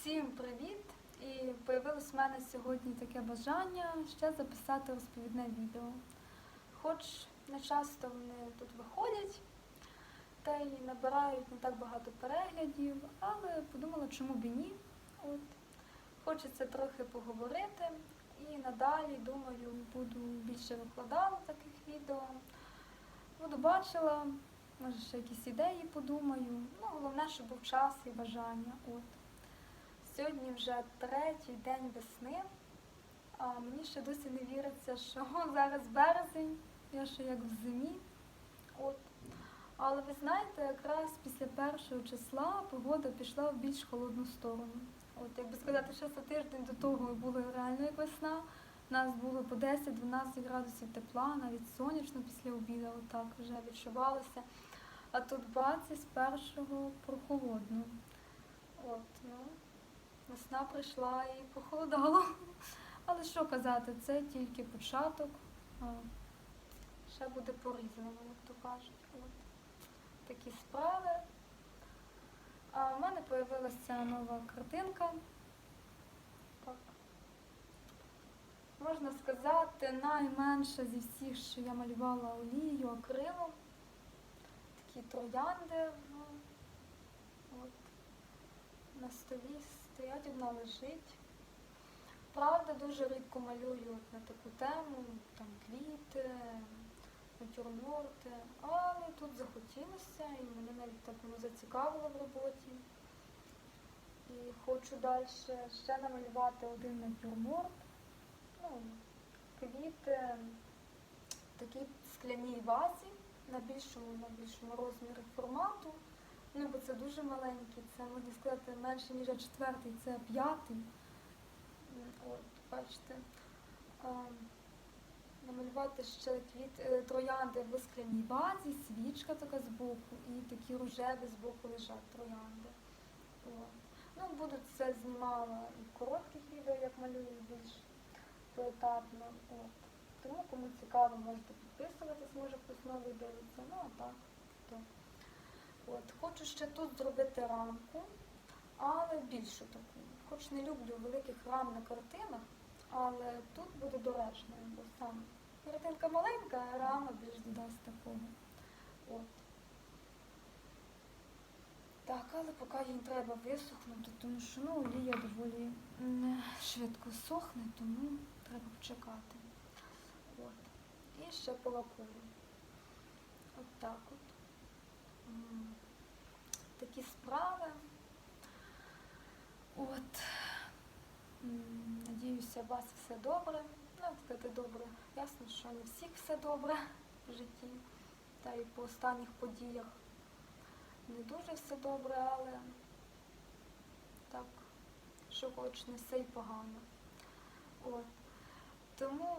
Всім привіт! І появилось в мене сьогодні таке бажання ще записати розповідне відео. Хоч не часто вони тут виходять, та й набирають не так багато переглядів, але подумала, чому б і ні. От. Хочеться трохи поговорити і надалі, думаю, буду більше викладала таких відео. Буду бачила, може ще якісь ідеї подумаю. Ну, головне, щоб був час і бажання. От. Сьогодні вже третій день весни, а мені ще досі не віриться, що зараз березень, я ще як в зимі. От. Але ви знаєте, якраз після першого числа погода пішла в більш холодну сторону. От, як би сказати, ще за тиждень до того було реально як весна. У нас було по 10-12 градусів тепла, навіть сонячно після обіду, отак вже відчувалося. А тут бац, із першого прохолодно. От, ну, весна прийшла і похолодало. Але що казати, це тільки початок. Ще буде по-різному, як то кажуть. От. Такі справи. А в мене з'явилася нова картинка. Так. Можна сказати, найменша зі всіх, що я малювала олією, акрилом. Такі троянди. ну, От. На столі стоять, одна лежить. Правда, дуже рідко малюю на таку тему, там квіти, натюрморти, але тут захотілося і мене навіть так воно зацікавило в роботі. І хочу далі ще намалювати один натюрморт. Ну, квіти в такій скляній вазі на більшому, на більшому розмірі формату. Ну, бо це дуже маленький, це можна сказати менше, ніж четвертий, це п'ятий. От, бачите. А, намалювати ще квіт, е, троянди в скляній вазі, свічка така збоку, і такі рожеві збоку лежать троянди. От. Ну, буду це знімала в коротких відео, як малюю більш поетапно. От. Тому кому цікаво, можете підписуватись, може хтось новий дивиться. Ну, а так. То. От. Хочу ще тут зробити рамку, але більшу таку. Хоч не люблю великих рам на картинах, але тут буде доречно, бо сам картинка маленька, а рама більш додасть такого. От. Так, але поки їй треба висохнути, тому що ну, олія доволі швидко сохне, тому треба почекати. От. І ще полакую. От так от. Справи. От. Надіюся, у вас все добре. Ну, як сказати, добре. Ясно, що не всіх все добре в житті. Та й по останніх подіях не дуже все добре, але так, що хоч не все й погано. От. Тому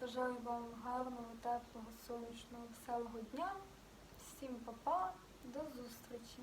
бажаю вам гарного, теплого, сонячного, веселого дня. Всім па-па, до зустрічі!